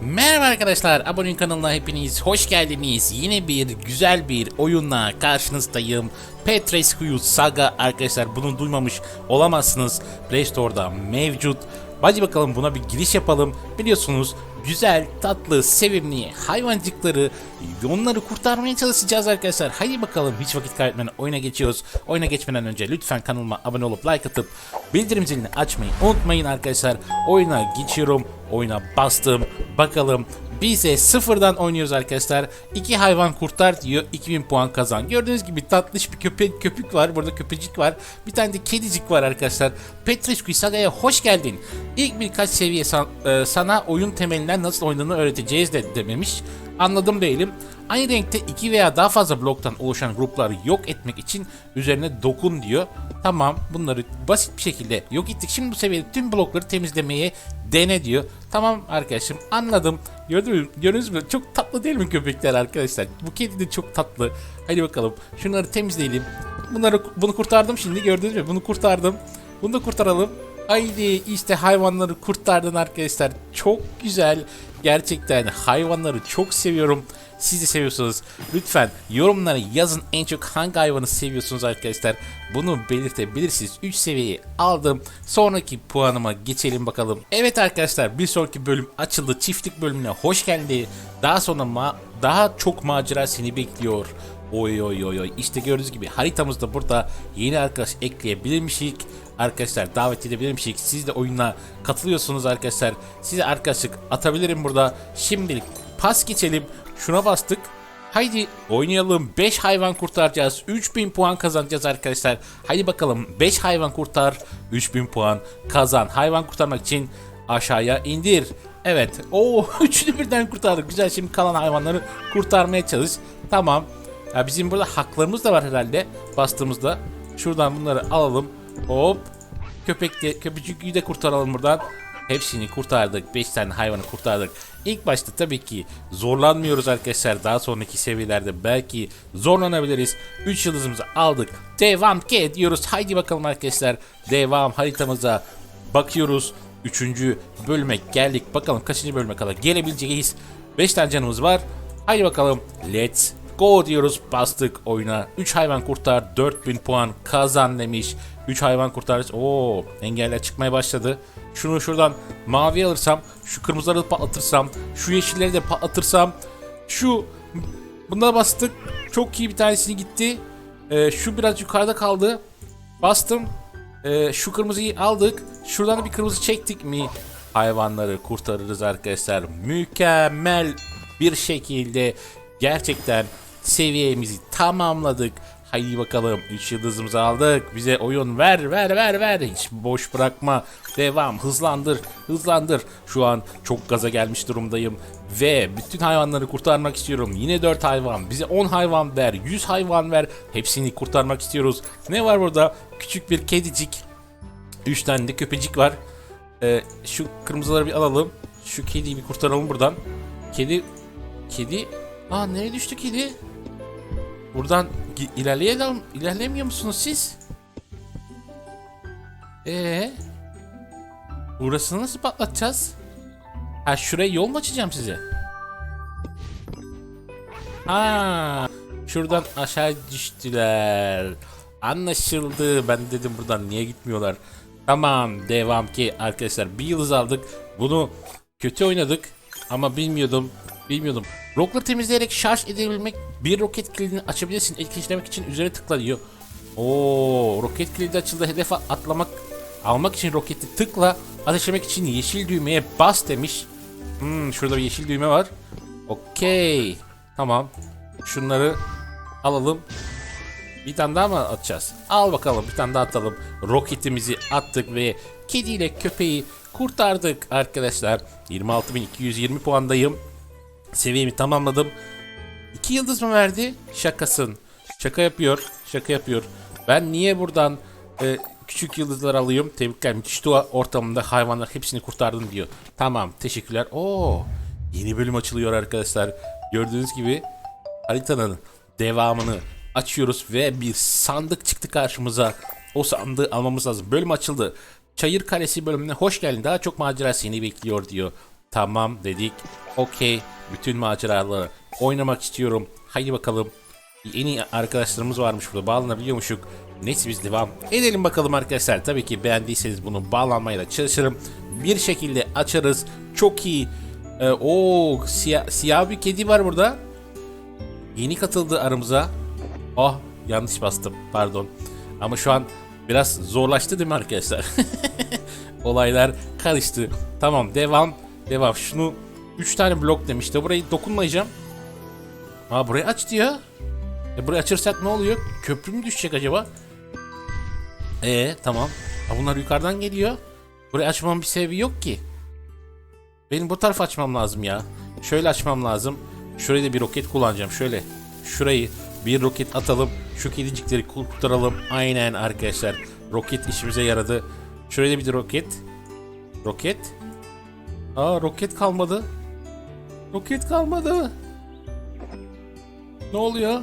Merhaba arkadaşlar, abone kanalına hepiniz hoş geldiniz. Yine bir güzel bir oyunla karşınızdayım. Petrescu's Saga arkadaşlar bunu duymamış olamazsınız. Play Store'da mevcut. Hadi bakalım buna bir giriş yapalım. Biliyorsunuz güzel, tatlı, sevimli hayvancıkları onları kurtarmaya çalışacağız arkadaşlar. Hadi bakalım hiç vakit kaybetmeden oyuna geçiyoruz. Oyuna geçmeden önce lütfen kanalıma abone olup like atıp bildirim zilini açmayı unutmayın arkadaşlar. Oyuna geçiyorum. Oyuna bastım. Bakalım bize sıfırdan oynuyoruz arkadaşlar. İki hayvan kurtar diyor. 2000 puan kazan. Gördüğünüz gibi tatlış bir köpek köpük var. Burada köpecik var. Bir tane de kedicik var arkadaşlar. Petrescu Saga'ya hoş geldin. İlk birkaç seviye san- e, sana oyun temelinden nasıl oynadığını öğreteceğiz de dememiş. Anladım değilim. Aynı renkte iki veya daha fazla bloktan oluşan grupları yok etmek için üzerine dokun diyor. Tamam bunları basit bir şekilde yok ettik. Şimdi bu seviyede tüm blokları temizlemeye dene diyor. Tamam arkadaşım anladım. Gördünüz mü? Gördünüz mü? Çok tatlı değil mi köpekler arkadaşlar? Bu kedi de çok tatlı. Hadi bakalım şunları temizleyelim. Bunları bunu kurtardım şimdi gördünüz mü? Bunu kurtardım. Bunu da kurtaralım. Haydi işte hayvanları kurtardın arkadaşlar. Çok güzel. Gerçekten hayvanları çok seviyorum. Siz de seviyorsunuz. Lütfen yorumlara yazın en çok hangi hayvanı seviyorsunuz arkadaşlar. Bunu belirtebilirsiniz. 3 seviyeyi aldım. Sonraki puanıma geçelim bakalım. Evet arkadaşlar bir sonraki bölüm açıldı. Çiftlik bölümüne hoş geldi. Daha sonra ma daha çok macera seni bekliyor. Oy oy oy oy. İşte gördüğünüz gibi haritamızda burada yeni arkadaş ekleyebilirmişik. Arkadaşlar davet edebilirmişik. Siz de oyuna katılıyorsunuz arkadaşlar. Size arkadaşlık atabilirim burada. Şimdilik pas geçelim. Şuna bastık. Haydi oynayalım. 5 hayvan kurtaracağız. 3000 puan kazanacağız arkadaşlar. Haydi bakalım 5 hayvan kurtar. 3000 puan kazan. Hayvan kurtarmak için aşağıya indir. Evet. Oo üçünü birden kurtardık. Güzel şimdi kalan hayvanları kurtarmaya çalış. Tamam. Ya bizim burada haklarımız da var herhalde. Bastığımızda. Şuradan bunları alalım. Hop. Köpek de, köpücüğü de kurtaralım buradan. Hepsini kurtardık. 5 tane hayvanı kurtardık. İlk başta tabii ki zorlanmıyoruz arkadaşlar. Daha sonraki seviyelerde belki zorlanabiliriz. 3 yıldızımızı aldık. Devam ki diyoruz. Haydi bakalım arkadaşlar. Devam haritamıza bakıyoruz. 3. bölüme geldik. Bakalım kaçıncı bölüme kadar gelebileceğiz. 5 tane canımız var. Haydi bakalım. Let's go diyoruz. Bastık oyuna. 3 hayvan kurtar. 4000 puan kazan demiş. 3 hayvan kurtar. Oo, engeller çıkmaya başladı. Şunu şuradan mavi alırsam, şu kırmızıları patlatırsam, şu yeşilleri de patlatırsam, şu buna bastık. Çok iyi bir tanesini gitti. Ee, şu biraz yukarıda kaldı. Bastım. Ee, şu kırmızıyı aldık. Şuradan da bir kırmızı çektik mi? Hayvanları kurtarırız arkadaşlar. Mükemmel bir şekilde gerçekten seviyemizi tamamladık. Haydi bakalım 3 yıldızımızı aldık. Bize oyun ver ver ver ver. Hiç boş bırakma. Devam hızlandır hızlandır. Şu an çok gaza gelmiş durumdayım. Ve bütün hayvanları kurtarmak istiyorum. Yine 4 hayvan. Bize 10 hayvan ver. 100 hayvan ver. Hepsini kurtarmak istiyoruz. Ne var burada? Küçük bir kedicik. 3 tane de köpecik var. Ee, şu kırmızıları bir alalım. Şu kediyi bir kurtaralım buradan. Kedi... Kedi... Aa nereye düştü kedi? Buradan ilerleyelim. İlerlemiyor musunuz siz? Ee, burasını nasıl patlatacağız? Ha şuraya yol mu açacağım size? Ha, şuradan aşağı düştüler. Anlaşıldı. Ben dedim buradan niye gitmiyorlar? Tamam devam ki arkadaşlar bir yıldız aldık. Bunu kötü oynadık ama bilmiyordum. Bilmiyordum. Rokları temizleyerek şarj edebilmek bir roket kilidini açabilirsin. Etkileştirmek için üzerine tıkla diyor. Oo, roket kilidi açıldı. Hedefe atlamak almak için roketi tıkla. Ateşlemek için yeşil düğmeye bas demiş. Hmm, şurada bir yeşil düğme var. Okey. Tamam. Şunları alalım. Bir tane daha mı atacağız? Al bakalım bir tane daha atalım. Roketimizi attık ve kediyle köpeği kurtardık arkadaşlar. 26.220 puandayım. Seviyemi tamamladım. 2 yıldız mı verdi? Şakasın. Şaka yapıyor. Şaka yapıyor. Ben niye buradan e, küçük yıldızlar alayım? Tebrikler. Müthiş doğa ortamında hayvanlar hepsini kurtardım diyor. Tamam. Teşekkürler. Oo. Yeni bölüm açılıyor arkadaşlar. Gördüğünüz gibi haritanın devamını açıyoruz ve bir sandık çıktı karşımıza. O sandığı almamız lazım. Bölüm açıldı. Çayır Kalesi bölümüne hoş geldin. Daha çok macera seni bekliyor diyor. Tamam dedik. Okey. Bütün maceraları oynamak istiyorum. Haydi bakalım. En iyi arkadaşlarımız varmış burada. Bağlanabiliyormuşuk. Neyse biz devam edelim bakalım arkadaşlar. Tabii ki beğendiyseniz bunu bağlanmaya da çalışırım. Bir şekilde açarız. Çok iyi. Ee, o siyah, siyah bir kedi var burada. Yeni katıldı aramıza. Oh yanlış bastım pardon. Ama şu an biraz zorlaştı değil mi arkadaşlar? Olaylar karıştı. Tamam devam. Devam. Şunu 3 tane blok demişti. Burayı dokunmayacağım. Aa burayı aç diyor. E burayı açırsak ne oluyor? Köprü mü düşecek acaba? Ee tamam. Ha, bunlar yukarıdan geliyor. Burayı açmamın bir sebebi yok ki. Benim bu tarafa açmam lazım ya. Şöyle açmam lazım. Şuraya da bir roket kullanacağım. Şöyle. Şurayı bir roket atalım. Şu kedicikleri kurtaralım. Aynen arkadaşlar. Roket işimize yaradı. Şuraya da bir roket. Roket. Aa roket kalmadı. Roket kalmadı. Ne oluyor?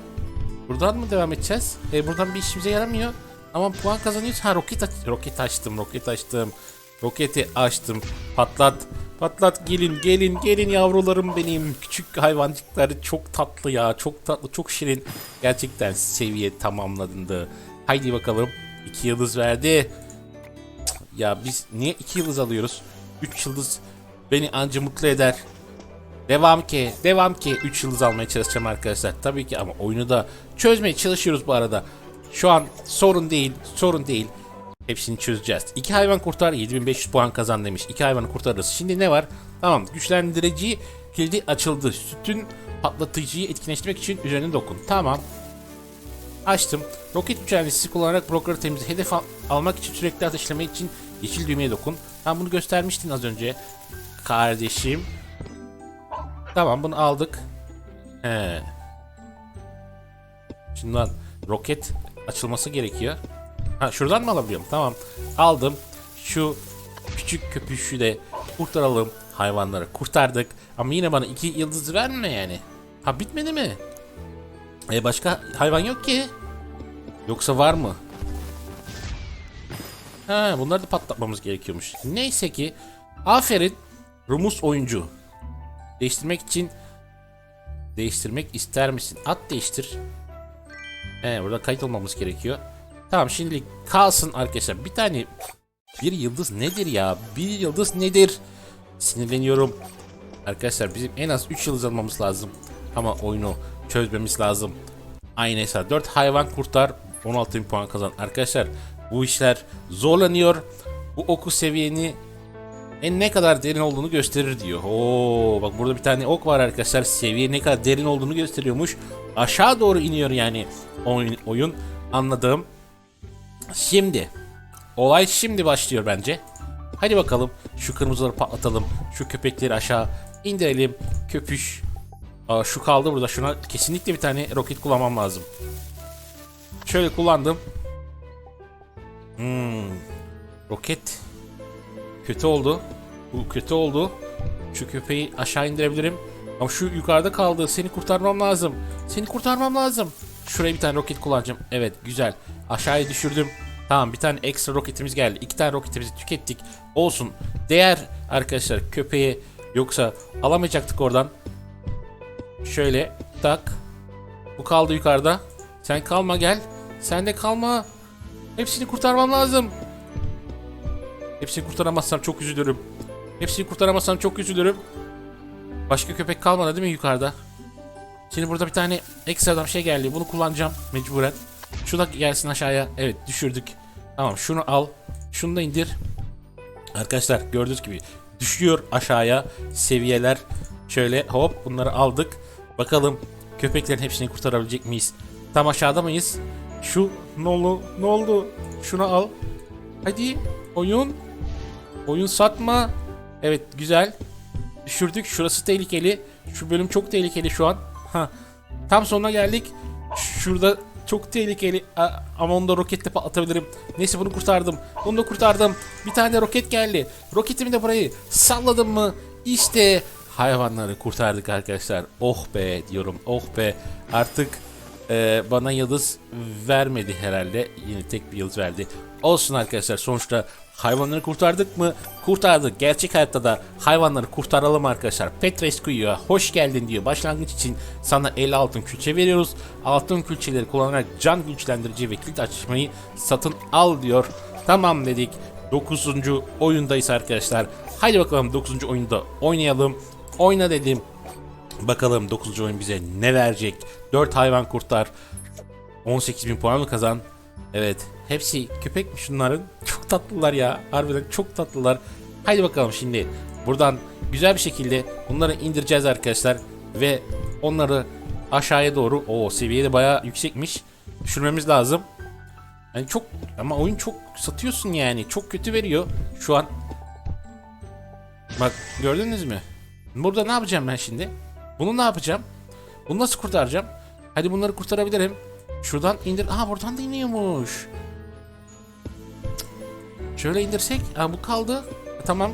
Buradan mı devam edeceğiz? E buradan bir işimize yaramıyor. Ama puan kazanıyoruz. Ha roket aç roket açtım, roket açtım. Roketi açtım. Patlat. Patlat gelin gelin gelin yavrularım benim. Küçük hayvancıkları çok tatlı ya. Çok tatlı, çok şirin. Gerçekten seviye tamamlandı. Haydi bakalım. İki yıldız verdi. Ya biz niye iki yıldız alıyoruz? Üç yıldız beni anca mutlu eder. Devam ki, devam ki 3 yıldız almaya çalışacağım arkadaşlar. Tabii ki ama oyunu da çözmeye çalışıyoruz bu arada. Şu an sorun değil, sorun değil. Hepsini çözeceğiz. İki hayvan kurtar 7500 puan kazan demiş. İki hayvanı kurtarırız. Şimdi ne var? Tamam güçlendirici kilidi açıldı. Sütün patlatıcıyı etkinleştirmek için üzerine dokun. Tamam. Açtım. Roket güçlendiricisi kullanarak blokları temizle. Hedef al- almak için sürekli ateşlemek için yeşil düğmeye dokun. Ben bunu göstermiştin az önce. Kardeşim. Tamam bunu aldık. He. Şundan roket açılması gerekiyor. Ha şuradan mı alabiliyorum? Tamam. Aldım. Şu küçük köpüşü de kurtaralım. Hayvanları kurtardık. Ama yine bana iki yıldız verme yani. Ha bitmedi mi? E başka hayvan yok ki. Yoksa var mı? Ha bunları da patlatmamız gerekiyormuş. Neyse ki aferin Rumus oyuncu. Değiştirmek için değiştirmek ister misin? At değiştir. He burada kayıt olmamız gerekiyor. Tamam şimdilik kalsın arkadaşlar. Bir tane bir yıldız nedir ya? Bir yıldız nedir? Sinirleniyorum. Arkadaşlar bizim en az 3 yıldız almamız lazım. Ama oyunu çözmemiz lazım. Aynı hesap 4 hayvan kurtar 16 bin puan kazan. Arkadaşlar bu işler zorlanıyor. Bu oku seviyeni en ne kadar derin olduğunu gösterir diyor. Oo bak burada bir tane ok var arkadaşlar. Seviye ne kadar derin olduğunu gösteriyormuş. Aşağı doğru iniyor yani oyun. oyun. Anladım. Şimdi olay şimdi başlıyor bence. Hadi bakalım şu kırmızıları patlatalım. Şu köpekleri aşağı indirelim. Köpüş. Aa, şu kaldı burada. Şuna kesinlikle bir tane roket kullanmam lazım. Şöyle kullandım. Hmm. Roket Kötü oldu. Bu kötü oldu. Şu köpeği aşağı indirebilirim. Ama şu yukarıda kaldı. Seni kurtarmam lazım. Seni kurtarmam lazım. Şuraya bir tane roket kullanacağım. Evet güzel. Aşağıya düşürdüm. Tamam bir tane ekstra roketimiz geldi. İki tane roketimizi tükettik. Olsun. Değer arkadaşlar köpeğe. Yoksa alamayacaktık oradan. Şöyle tak. Bu kaldı yukarıda. Sen kalma gel. Sen de kalma. Hepsini kurtarmam lazım. Hepsini kurtaramazsam çok üzülürüm. Hepsini kurtaramazsam çok üzülürüm. Başka köpek kalmadı değil mi yukarıda? Şimdi burada bir tane ekstradan şey geldi. Bunu kullanacağım mecburen. Şu da gelsin aşağıya. Evet düşürdük. Tamam şunu al. Şunu da indir. Arkadaşlar gördüğünüz gibi düşüyor aşağıya seviyeler. Şöyle hop bunları aldık. Bakalım köpeklerin hepsini kurtarabilecek miyiz? Tam aşağıda mıyız? Şu ne oldu? Ne oldu? Şunu al. Hadi oyun. Oyun satma. Evet güzel. Düşürdük. Şurası tehlikeli. Şu bölüm çok tehlikeli şu an. Ha. Tam sonuna geldik. Şurada çok tehlikeli. Ama onu da roketle patlatabilirim. Neyse bunu kurtardım. Bunu da kurtardım. Bir tane roket geldi. Roketimi de burayı salladım mı? İşte hayvanları kurtardık arkadaşlar. Oh be diyorum. Oh be. Artık e, bana yıldız vermedi herhalde. Yine tek bir yıldız verdi. Olsun arkadaşlar sonuçta hayvanları kurtardık mı? Kurtardık. Gerçek hayatta da hayvanları kurtaralım arkadaşlar. Petrescu'ya hoş geldin diyor. Başlangıç için sana 50 altın külçe veriyoruz. Altın külçeleri kullanarak can güçlendirici ve kilit açmayı satın al diyor. Tamam dedik. 9. oyundayız arkadaşlar. Haydi bakalım 9. oyunda oynayalım. Oyna dedim. Bakalım 9. oyun bize ne verecek? 4 hayvan kurtar. 18.000 puan mı kazan? Evet. Hepsi köpek mi şunların? Çok tatlılar ya. Harbiden çok tatlılar. Haydi bakalım şimdi. Buradan güzel bir şekilde bunları indireceğiz arkadaşlar. Ve onları aşağıya doğru. o seviyede bayağı yüksekmiş. Düşürmemiz lazım. Yani çok ama oyun çok satıyorsun yani. Çok kötü veriyor şu an. Bak gördünüz mü? Burada ne yapacağım ben şimdi? Bunu ne yapacağım? Bunu nasıl kurtaracağım? Hadi bunları kurtarabilirim. Şuradan indir. Aha buradan da iniyormuş. Şöyle indirsek. Ha bu kaldı. E, Tamam.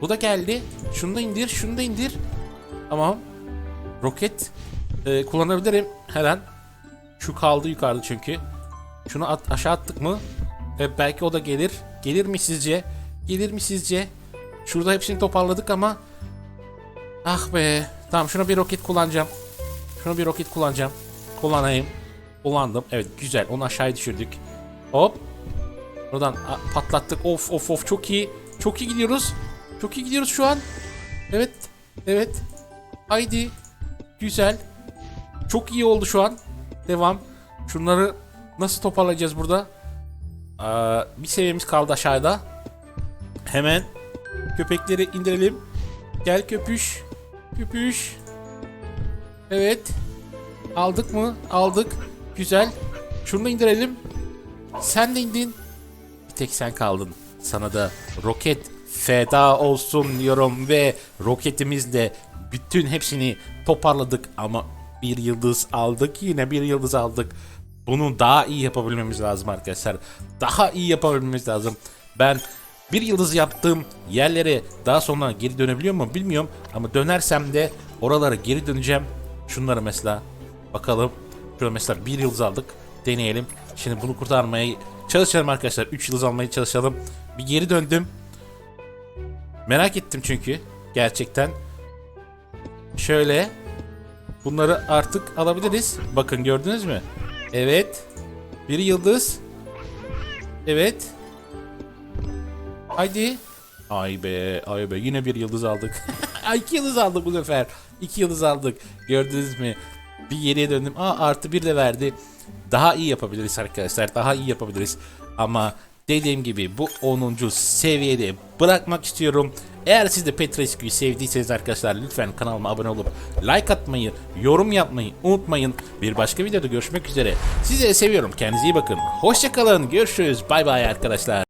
Bu da geldi. Şunu da indir. Şunu da indir. Tamam. Roket e, kullanabilirim her an. Şu kaldı yukarıda çünkü. Şunu at, aşağı attık mı? E, belki o da gelir. Gelir mi sizce? Gelir mi sizce? Şurada hepsini toparladık ama Ah be. Tamam şuna bir roket kullanacağım. Şuna bir roket kullanacağım. Kullanayım. Kullandım. Evet güzel. Onu aşağıya düşürdük. Hop. Buradan patlattık. Of of of çok iyi. Çok iyi gidiyoruz. Çok iyi gidiyoruz şu an. Evet. Evet. Haydi. Güzel. Çok iyi oldu şu an. Devam. Şunları nasıl toparlayacağız burada? Aa, bir seviyemiz kaldı aşağıda. Hemen köpekleri indirelim. Gel köpüş. Köpüş. Evet. Aldık mı? Aldık. Güzel. Şunu da indirelim. Sen de indin. Bir tek sen kaldın. Sana da roket feda olsun diyorum ve roketimizle bütün hepsini toparladık ama bir yıldız aldık. Yine bir yıldız aldık. Bunu daha iyi yapabilmemiz lazım arkadaşlar. Daha iyi yapabilmemiz lazım. Ben bir yıldız yaptığım yerlere daha sonra geri dönebiliyor mu bilmiyorum. Ama dönersem de oralara geri döneceğim. Şunları mesela bakalım. Şurada mesela bir yıldız aldık. Deneyelim. Şimdi bunu kurtarmaya çalışalım arkadaşlar. 3 yıldız almaya çalışalım. Bir geri döndüm. Merak ettim çünkü. Gerçekten. Şöyle. Bunları artık alabiliriz. Bakın gördünüz mü? Evet. Bir yıldız. Evet. Haydi. Ay be, ay be. Yine bir yıldız aldık. Ay iki yıldız aldık bu sefer. İki yıldız aldık. Gördünüz mü? Bir geriye döndüm. Aa artı bir de verdi. Daha iyi yapabiliriz arkadaşlar. Daha iyi yapabiliriz. Ama dediğim gibi bu 10. seviyede bırakmak istiyorum. Eğer siz de Petrescu'yu sevdiyseniz arkadaşlar lütfen kanalıma abone olup like atmayı, yorum yapmayı unutmayın. Bir başka videoda görüşmek üzere. Sizi seviyorum. Kendinize iyi bakın. Hoşçakalın. Görüşürüz. Bay bay arkadaşlar.